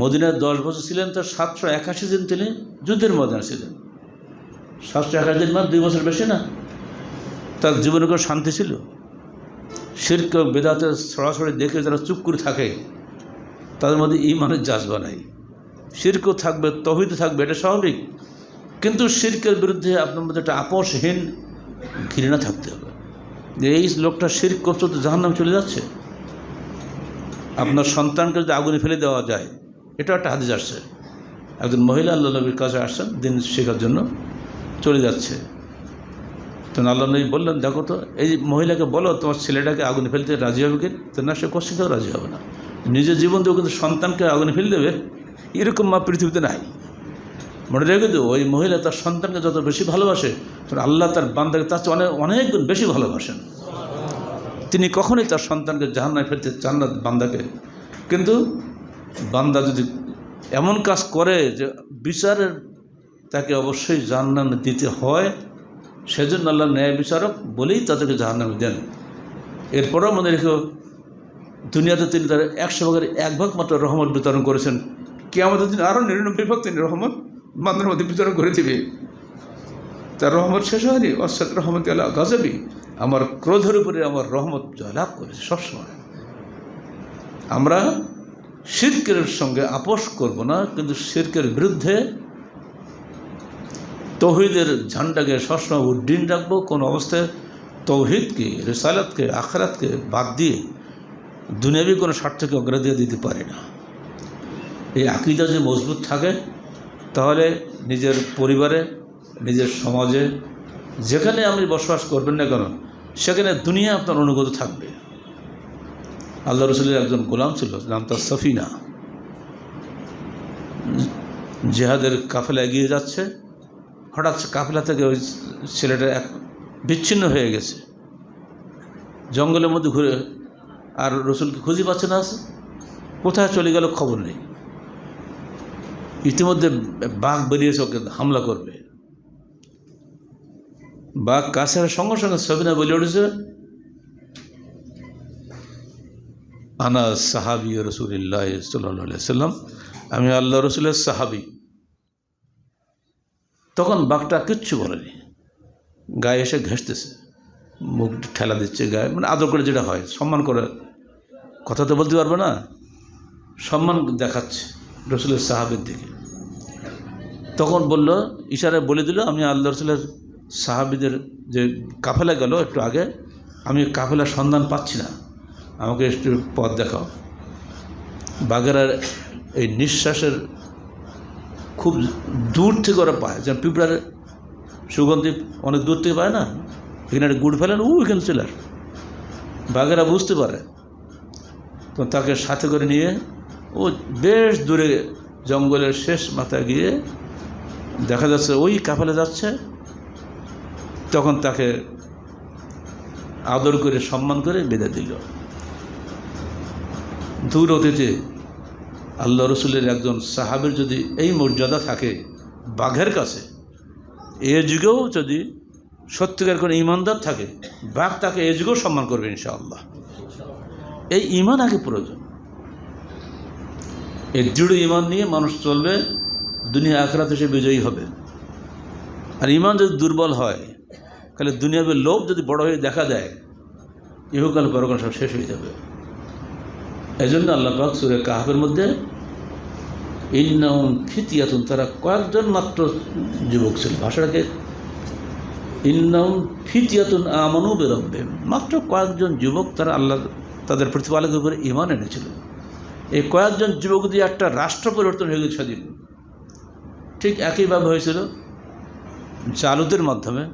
মদিনায় দশ বছর ছিলেন, তার সাতশো একাশি দিন তিনি যুদ্ধের ময়দানে ছিলেন। সাতশো একাশি দিন মানে দুই বছর বেশি না? তার জীবনে কোনো শান্তি ছিল? শির্ক বেদাতে সরাসরি দেখে যারা চুপ করে থাকে, তাদের মধ্যে ইমানের জাজবা নাই শির্কও থাকবে, তহিদ থাকবে, এটা স্বাভাবিক। কিন্তু শির্কের বিরুদ্ধে আপনার মধ্যে একটা আপোষহীন ঘৃণা থাকতে হবে। যে এই লোকটা শির্ক করছে তো জাহান্নাম চলে যাচ্ছে। আপনার সন্তানকে যদি আগুনে ফেলে দেওয়া যায় এটা একটা হাদিস আসছে। একজন মহিলা আল্লাহ নবীর কাছে আসছেন, দিন শেখার জন্য চলে যাচ্ছে। তো আল্লাহ নবী বললেন, দেখো তো, এই মহিলাকে বলো, তোমার ছেলেটাকে আগুনে ফেলতে রাজি হবে কি? তো না, সে কোশ্চিনটাও রাজি হবে না। নিজের জীবন দিয়েও কিন্তু সন্তানকে আগুনে ফেলে দেবে, এরকম মা পৃথিবীতে নাই। মনে রেখে দেবো ওই মহিলা তার সন্তানকে যত বেশি ভালোবাসে আল্লাহ তার বান্দাকে তার চেয়ে অনেক অনেক বেশি ভালোবাসেন। তিনি কখনোই তার সন্তানকে জাহান্নায় ফেলতে চান না বান্দাকে। কিন্তু বান্দা যদি এমন কাজ করে যে বিচারের তাকে অবশ্যই জাহান্নাম দিতে হয়, সেজন্য আল্লাহ ন্যায় বিচারক বলেই তাদেরকে জাহান্নামে দেন। এরপরেও মনে রেখো, দুনিয়াতে তিনি তার একশো ভাগের এক ভাগ মাত্র রহমত বিতরণ করেছেন। কে আমাদের দিন আরও নিরানব্বই ভাগ তিনি রহমত বান্দার মধ্যে বিতরণ করে দিবে। তার রহমত শেষ হয়নি। অর্থাৎ রহমত আল্লাহ গজবি। আমার ক্রোধের উপরে আমার রহমত জয়লাভ করেছে সবসময়। আমরা শির্কের সঙ্গে আপোষ করব না, কিন্তু শির্কের বিরুদ্ধে তৌহিদের ঝান্ডাকে সবসময় উড্ডীন রাখব। কোন অবস্থায় তৌহিদকে, রেসালাতকে, আখরাতকে বাদ দিয়ে দুনিয়াবি কোনো স্বার্থকে অগ্রাধিকার দিতে পারে না। এই আকিদা যে মজবুত থাকে, তাহলে নিজের পরিবারে, নিজের সমাজে, যেখানে আপনি বসবাস করবেন না কেন, সেখানে দুনিয়া আপনার অনুগত থাকবে। আল্লাহ রসুলের একজন গোলাম ছিল, নাম তার সফিনা। জেহাদের কাফেলা এগিয়ে যাচ্ছে। হঠাৎ কাফেলা থেকে ওই ছেলেটা এক বিচ্ছিন্ন হয়ে গেছে। জঙ্গলের মধ্যে ঘুরে আর রসুলকে খুঁজে পাচ্ছে না কোথায় চলে গেল খবর নেই। ইতিমধ্যে বাঘ বেরিয়েছে ওকে হামলা করবে। বাঘ কাছে সঙ্গে সঙ্গে সবিনা বলে উঠেছে আনা সাহাবি রসুলিল্লাহ সাল্লাহ সাল্লাম আমি আল্লাহ রসুলের সাহাবি। তখন বাঘটা কিচ্ছু বলেনি। গায়ে এসে ঘেঁষতেছে, মুখ ঠেলা দিচ্ছে গায়ে মানে আদর করে যেটা হয়, সম্মান করে। কথা তো বলতে পারবে না, সম্মান দেখাচ্ছে রসুলের সাহাবের দিকে। তখন বলল, ইশারায় বলে দিল, আমি আল্লাহ রসুলের সাহাবিদের যে কাফেলা গেল একটু আগে, আমি কাফেলার সন্ধান পাচ্ছি না। আমাকে একটু পথ দেখাও। বাঘেরার এই নিঃশ্বাসের খুব দূর থেকে ওরা পায়। যেমন পিঁপড়ার সুগন্ধি অনেক দূর থেকে পায় না? এখানে একটা গুড় ফেলেন ও এখানে চলে বাঘেরা বুঝতে পারে। তো তাকে সাথে করে নিয়ে ও বেশ দূরে জঙ্গলের শেষ মাথায় গিয়ে দেখা যাচ্ছে ওই কাফেলে যাচ্ছে। তখন তাকে আদর করে সম্মান করে বেঁধে দিল। দূর অতীতে আল্লাহ রসুলের একজন সাহাবের যদি এই মর্যাদা থাকে বাঘের কাছে এ যুগেও যদি সত্যিকার কোনো ইমানদার থাকে, বাঘ তাকে এ যুগেও সম্মান করবে ইনশাআল্লাহ। এই ইমান আগে প্রয়োজন। এই দৃঢ় ইমান নিয়ে মানুষ চলবে, দুনিয়া আখরাতে সে বিজয়ী হবে। আর ইমান যদি দুর্বল হয়, তাহলে দুনিয়াবে লোভ যদি বড় হয়ে দেখা দেয়, ইহকাল পরকাল সব শেষ হয়ে যাবে। এই জন্য আল্লাহ পাক সুরে কাহাবের মধ্যে ইন্নাউন ফিতিয়াতুন তারা কয়েকজন মাত্র যুবক ছিল। ভাষাটাকে ইন্নাউন ফিতিয়াতুন আমানু বেরোবে মাত্র কয়েকজন যুবক তারা আল্লাহ, তাদের প্রতিপালকের উপরে ইমান এনেছিল। এই কয়েকজন যুবক দিয়ে একটা রাষ্ট্র পরিবর্তন হয়ে গেছে সেদিন ঠিক একইভাবে হয়েছিল জালুদের মাধ্যমে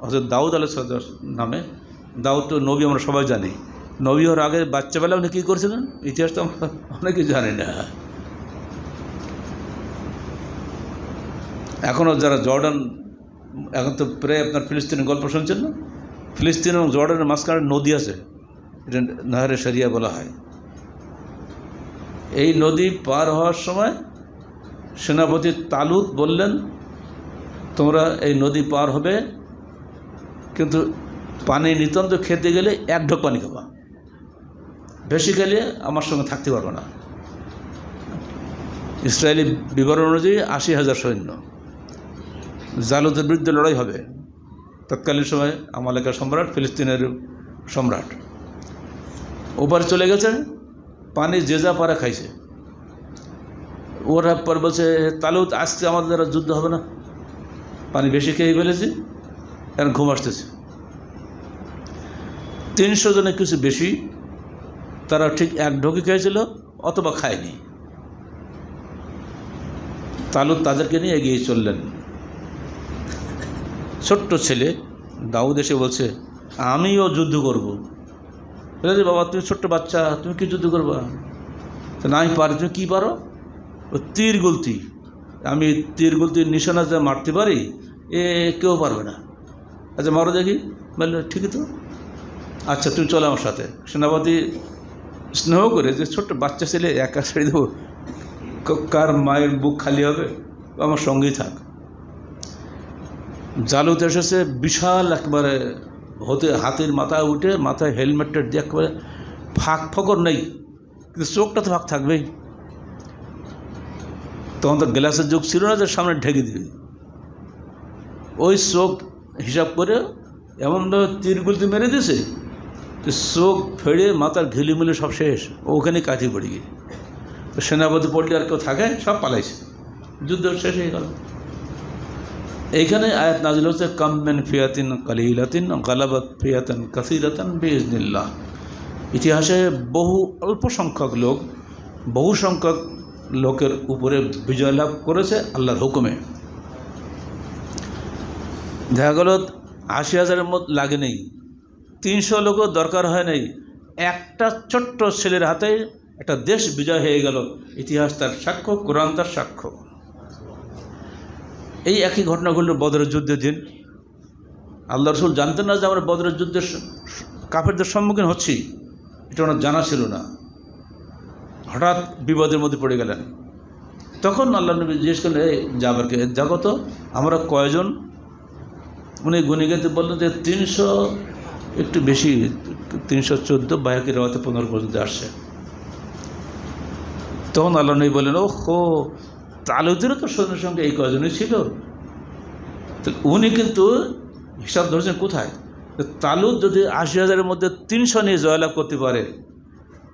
অর্থাৎ দাউদ আলাহ নামে। দাউদ তো নবী আমরা সবাই জানি। নবী হওয়ার আগে বাচ্চাবেলা উনি কী করেছিলেন? ইতিহাস তো অনেকে জানি না। এখনও যারা জর্ডান, এখন তো প্রায় আপনার ফিলিস্তিনের গল্প শুনছেন না? ফিলিস্তিন এবং জর্ডানের মাঝখানে নদী আছে। এটা নাহারে সারিয়া বলা হয়। এই নদী পার হওয়ার সময় সেনাপতি তালুত বললেন, তোমরা এই নদী পার হবে, কিন্তু পানি নিতান্ত খেতে গেলে এক ঢোক পানি খাবা। খেলে আমার সঙ্গে থাকতে পারবে না। ইসরায়েলি বিবরণ অনুযায়ী আশি হাজার সৈন্য। জালুদের বিরুদ্ধে লড়াই হবে। তৎকালীন সময় আমালেকার সম্রাট, ফিলিস্তিনের সম্রাট। ওপারে চলে গেছে পানি যে যা পারা খাইছে। ওরা পর বলছে তালুত আজকে আমাদের দ্বারা যুদ্ধ হবে না। পানি বেশি খেয়ে ফেলেছি, এখন ঘুম আসতেছে। তিনশো জনের কিছু বেশি তারা ঠিক এক ঢোকে খেয়েছিল অথবা খায়নি। তালুত তাদেরকে নিয়ে এগিয়ে চললেন। ছোট্ট ছেলে দাউদ এসে বলছে, আমিও যুদ্ধ করব। বাবা, তুমি ছোট্ট বাচ্চা, তুমি কি যুদ্ধ করবা? তো না, আমি পারি, তুমি কী পারো? ও, তীর গুলতি। আমি তীর গুলতির নিশানা যা মারতে পারি, এ কেউ পারবে না। আচ্ছা মারো দেখি। বলল, ঠিকই তো। আচ্ছা তুমি চলো আমার সাথে। সেনাপতি স্নেহ করে যে ছোট্ট বাচ্চা ছেলে একা ছেড়ে দেবো কার মায়ের বুক খালি হবে? আমার সঙ্গেই থাক। জালুত এসেছে, বিশাল একবারে হতে হাতের মাথায় উঠে, মাথায় হেলমেটটা দিয়ে একবারে ফাঁক ফকর নেই, কিন্তু চোখটা তো ফাঁক থাকবেই। তখন তো গ্লাসের যুগ ছিল না যে সামনে ঢেকে দিবে। ওই চোখ হিসাব করে এমনভাবে তীরগুলিতে মেরে দিয়েছে যে চোখ ফেড়ে মাথার ঘিলিমিলি সব শেষ। ওখানে কাঠি পড়ে গিয়ে। তো সেনাপতি পড়লে আর কেউ থাকে? সব পালাইছে। যুদ্ধ শেষ হয়ে গেল। এইখানে আয়াত নাজিল হচ্ছে কামমেন ফিয়াতিন কালিলাতিন, গালাবাত ফিয়াতান কাসিরাতান বিজনিল্লাহ ইতিহাসে বহু, অল্প সংখ্যক লোক, বহু সংখ্যক লোকের উপরে বিজয় লাভ করেছে আল্লাহর হুকুমে। দেখা গেল, আশি হাজারের মত লাগে নেই। তিনশো লোকও দরকার হয় নাই। একটা ছোট্ট ছেলের হাতে একটা দেশ বিজয় হয়ে গেল। ইতিহাস তার সাক্ষ্য, কোরআন তার সাক্ষ্য। এই একই ঘটনা ঘটল বদরের যুদ্ধের দিন। আল্লাহ রসুল জানতেন না যে আমরা বদরের যুদ্ধের কাফেরদের সম্মুখীন হচ্ছি। এটা ওনার জানা ছিল না। হঠাৎ বিপদের মধ্যে পড়ে গেলেন। তখন আল্লাহ নবী জিজ্ঞেস করলেন, এই যাবারকে দেখো আমরা কয়জন? উনি গুণিগাতে বললেন যে, তিনশো একটু বেশি, তিনশো চোদ্দ বায়াকি রাওয়াতে পনেরো পর্যন্ত আসছে। তখন আল্লাহ নবী বললেন ও হো তালুদেরও তো সৈন্যের সঙ্গে এই কজনই ছিল? তো উনি কিন্তু হিসাব ধরেছেন কোথায়? তালুদ যদি আশি হাজারের মধ্যে তিনশো নিয়ে জয়লাভ করতে পারে,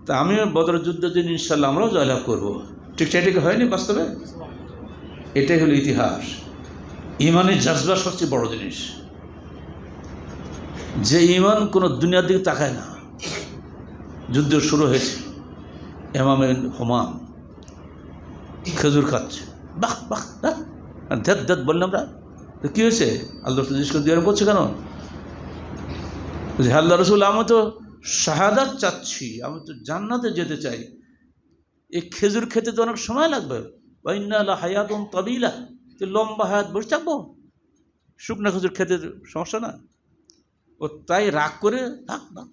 তা আমিও বদর যুদ্ধ দিন ইনশাল্লাহ আমরাও জয়লাভ করব। ঠিক সেটা হয়নি বাস্তবে? এটাই হলো ইতিহাস। ইমানের জজবা সবচেয়ে বড় জিনিস। যে ইমান কোনো দুনিয়ার দিকে তাকায় না যুদ্ধ শুরু হয়েছে। এমামে হোমাম খেজুর খাচ্ছে। বাহ বাহ ধ্যাত ধ্যাত বললাম আমরা তো কী হয়েছে? আল্লাহ রসুল জিজ্ঞেস দিয়ে করছে কেন? বলছে, আল্লাহ রসুল আমি তো শাহাদাত চাচ্ছি আমি তো জান্নাতে যেতে চাই। এই খেজুর খেতে তো অনেক সময় লাগবে। ওয়াইনাল্লাহ হায়াতুন তবিলা। তো লম্বা হায়াত বসে থাকব। শুকনা খেজুর খেতে সমস্যা না? ও তাই রাগ করে, থাক না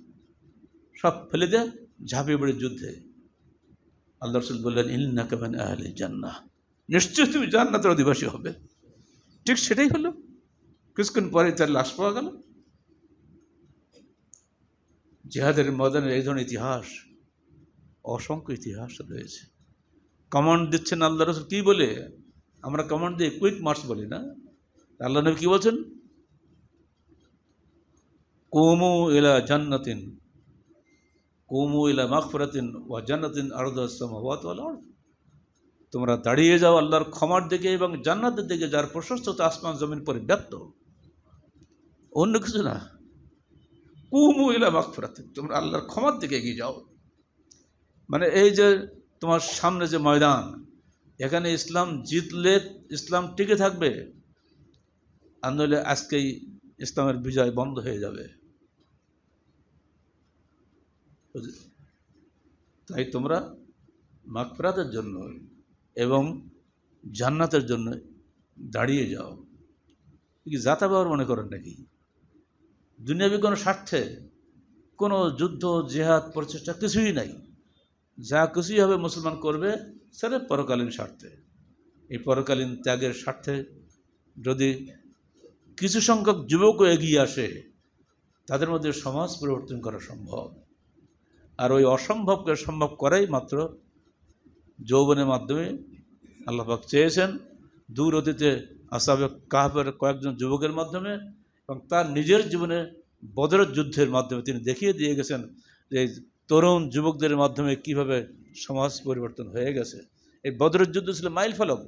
সব ফেলে দে, ঝাঁপিয়ে পড়ে যুদ্ধে। আল্লাহ রসুল বললেন ইন্না কেমন আহলে জান্না নিশ্চয় তুমি জান্নাতের অধিবাসী হবে। ঠিক সেটাই হলো। কিছুক্ষণ পরে তার লাশ পাওয়া গেল। জেহাদের ময়দানের এই ধরনের ইতিহাস, অসংখ্য ইতিহাস রয়েছে। কমান্ড দিচ্ছেন আল্লাহ রসুল। কী বলে? আমরা কমান্ড দিয়ে কুইক মার্চ বলি না। আল্লাহ নবী কী বলছেন? কুমু ইলা জান্নাতিন কুমু ইলা মাগফিরাতিন ওয়া জান্নাতিন আরদুস সামাওয়াত ওয়াল আরদ তোমরা দাঁড়িয়ে যাও আল্লাহর ক্ষমার দিকে এবং জান্নাতের দিকে যার প্রশস্ততা আসমান জমিন পরে ব্যক্ত অন্য কিছু না। কুমু ইলা মাগফিরাতিন তোমরা আল্লাহর ক্ষমার দিকে এগিয়ে যাও। মানে এই যে তোমার সামনে যে ময়দান, এখানে ইসলাম জিতলে ইসলাম টিকে থাকবে। আর নইলে আজকেই ইসলামের বিজয় বন্ধ হয়ে যাবে। তাই তোমরা মাগফিরাতের জন্য এবং জান্নাতের জন্য দাঁড়িয়ে যাও। কি ব্যবহার মনে করেন নাকি? দুনিয়াবি কোনো স্বার্থে কোনো যুদ্ধ, জেহাদ প্রচেষ্টা কিছুই নাই। যা কিছুই হবে মুসলমান করবে সেটা পরকালীন স্বার্থে। এই পরকালীন ত্যাগের স্বার্থে যদি কিছু সংখ্যক যুবকও এগিয়ে আসে। তাদের মধ্যে সমাজ পরিবর্তন করা সম্ভব। আর ওই অসম্ভবকে সম্ভব করাই মাত্র যৌবনের মাধ্যমে আল্লাহ পাক চেয়েছেন দূর অতীতে আসাবে কাহাবের কয়েকজন যুবকের মাধ্যমে এবং তার নিজের জীবনে বদরের যুদ্ধের মাধ্যমে তিনি দেখিয়ে দিয়ে গেছেন যে তরুণ যুবকদের মাধ্যমে কীভাবে সমাজ পরিবর্তন হয়ে গেছে। এই বদরের যুদ্ধ ছিল মাইল ফলক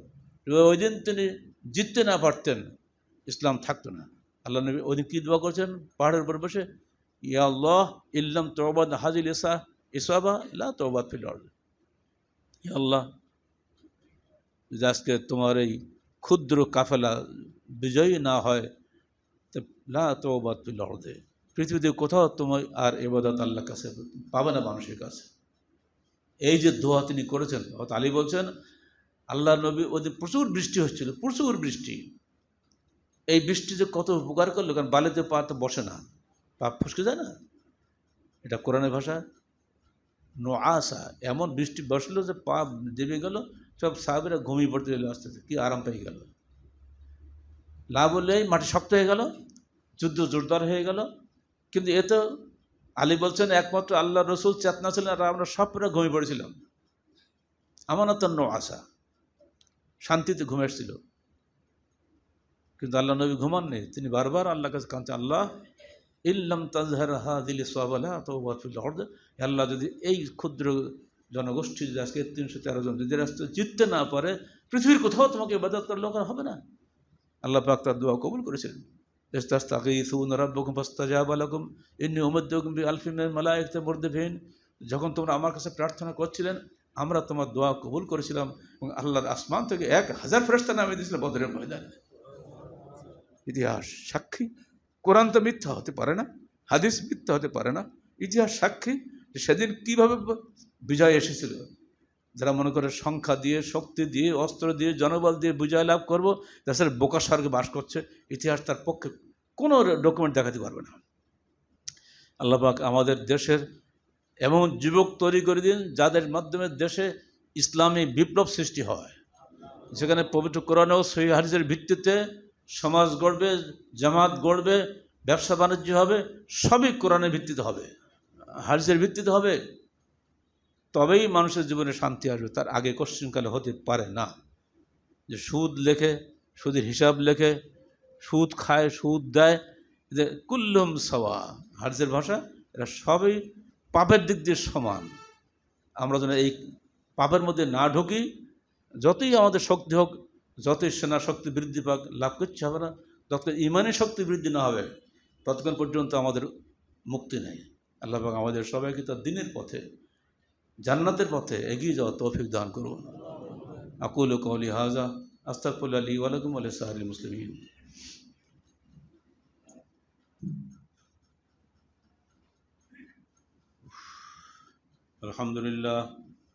ওই দিন তিনি জিততে না পারতেন। ইসলাম থাকতো না। আল্লাহ নবী ওই দিন কী দোয়া করছেন? পাহাড়ের উপর বসে, ইয়া আল্লাহ, ইল্লাম তৌবাদ হাজিল ইসা, ইসাবা লা তৌবাদ ফিল ইয়া আল্লাহ যে আজকে তোমার এই ক্ষুদ্র কাফেলা বিজয়ী না হয় লা তৌবাদ ফিল অর্দে পৃথিবীতে কোথাও তোমার আর এবাদত আল্লাহর কাছে পাবে না মানুষের কাছে। এই যে দোয়া তিনি করেছেন আলী বলছেন, আল্লাহ নবী ওদের প্রচুর বৃষ্টি হচ্ছিল, প্রচুর বৃষ্টি। এই বৃষ্টি যে কত উপকার করল, কারণ বালিতে পা তো বসে না পা ফুসকে যায় না? এটা কোরআনের ভাষা। নো আসা এমন বৃষ্টি বসল যে পা দেবে গেল, সব সাহেবেরা ঘুমিয়ে পড়তে গেলো আস্তে আস্তে, কী আরাম পেয়ে গেল। লাভ হলেই মাটি শক্ত হয়ে গেল, যুদ্ধ জোরদার হয়ে গেল। কিন্তু এ তো আলী বলছেন, একমাত্র আল্লাহ রসুল চেতনা ছিলেন আর আমরা সবরা ঘুমিয়ে পড়েছিলাম। আমার তো নো আশা, শান্তিতে ঘুমে এসেছিল কিন্তু আল্লাহ নবী ঘুমাননি তিনি বারবার আল্লাহ কাছে কাঁদছেন আল্লাহ, ইল্লাম তাজহার হা দিলে সোয়াবালা তো আল্লাহ, যদি এই ক্ষুদ্র জনগোষ্ঠী যদি আজকে তিনশো তেরো জন যদি রাস্তায় জিততে না পারে, পৃথিবীর কোথাও তোমাকে ইবাদত করার লোক হবে না। আল্লাহ পাক তার দোয়া কবুল মুরদিফিন। যখন তোমরা আমার কাছে প্রার্থনা করছিলেন, আমরা তোমার দোয়া কবুল করেছিলাম এবং আল্লাহর আসমান থেকে এক হাজার ফেরস্তা নামে দিয়েছিল বদরের ময়দানে। ইতিহাস সাক্ষী। কোরআন তো মিথ্যা হতে পারে না, হাদিস মিথ্যা হতে পারে না। ইতিহাস সাক্ষী সেদিন কীভাবে বিজয় এসেছিল। যারা মনে করে সংখ্যা দিয়ে, শক্তি দিয়ে, অস্ত্র দিয়ে, জনবল দিয়ে বিজয় লাভ করব দেশের বোকা স্বর্গে বাস করছে। ইতিহাস তার পক্ষে কোনো ডকুমেন্ট দেখাতে পারবে না। আল্লাপাক আমাদের দেশের এমন যুবক তৈরি করে দিন, যাদের মাধ্যমে দেশে ইসলামী বিপ্লব সৃষ্টি হয়। যেখানে পবিত্র কোরআন ও সহি হারিজের ভিত্তিতে সমাজ গড়বে, জামাত গড়বে, ব্যবসা বাণিজ্য হবে, সবই কোরআনের ভিত্তিতে হবে হারিজের ভিত্তিতে হবে। তবেই মানুষের জীবনে শান্তি আসবে, তার আগে কোশ্চিনকালে হতে পারে না। যে সুদ লেখে, সুদের হিসাব লেখে, সুদ খায়, সুদ দেয়, যে কুল্লুম সওয়া হার্জের ভাষা, এরা সবই পাপের দিক দিয়ে সমান। আমরা যেন এই পাপের মধ্যে না ঢুকি, যতই আমাদের শক্তি হোক যতই সেনা শক্তি বৃদ্ধি পাক লাভ করতে হবে না যতক্ষণ ইমানের শক্তি বৃদ্ধি না হবে ততক্ষণ পর্যন্ত আমাদের মুক্তি নেই আল্লাহ পাক আমাদের সবাইকে তার দিনের পথে জান্নাতের পথে এগিয়ে যাওয়া তৌফিক দান করুন আকুল কৌলি হাজা আস্তাকুল আলী ওয়ালাকুম আলী সাহারি মুসলিম الحمد لله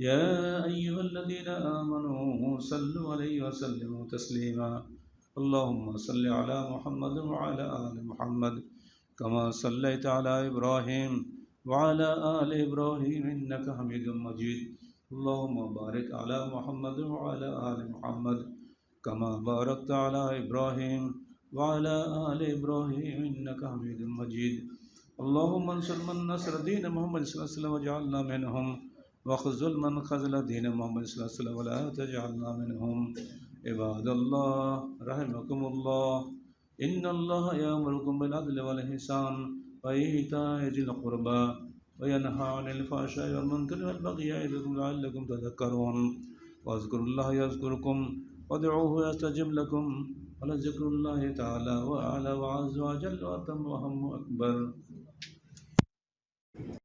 يا أيها الذين آمنوا صلوا عليه وسلموا تسليما. اللهم صل على محمد وعلى آل محمد، كما صليت على إبراهيم وعلى آل إبراهيم إنك حميد مجيد. اللهم بارك على محمد وعلى آل محمد، كما باركت على إبراهيم وعلى آل إبراهيم إنك حميد مجيد. اللهم انصر من نصر دين محمد صلى الله عليه وسلم واجعلنا منهم. واخذل من خذل دين محمد صلى الله عليه وسلم ولا تجعلنا منهم عباد الله. رحمكم الله إن الله يأمركم بالعدل والإحسان وإيتاء ذي القربى وينهى عن الفحشاء والمنكر والبغي يعظكم لعلكم تذكرون. واذكروا الله يذكركم وادعوه يستجب لكم. ولذكر الله تعالى وأعلى وعز وجل وأتم وهم أكبر.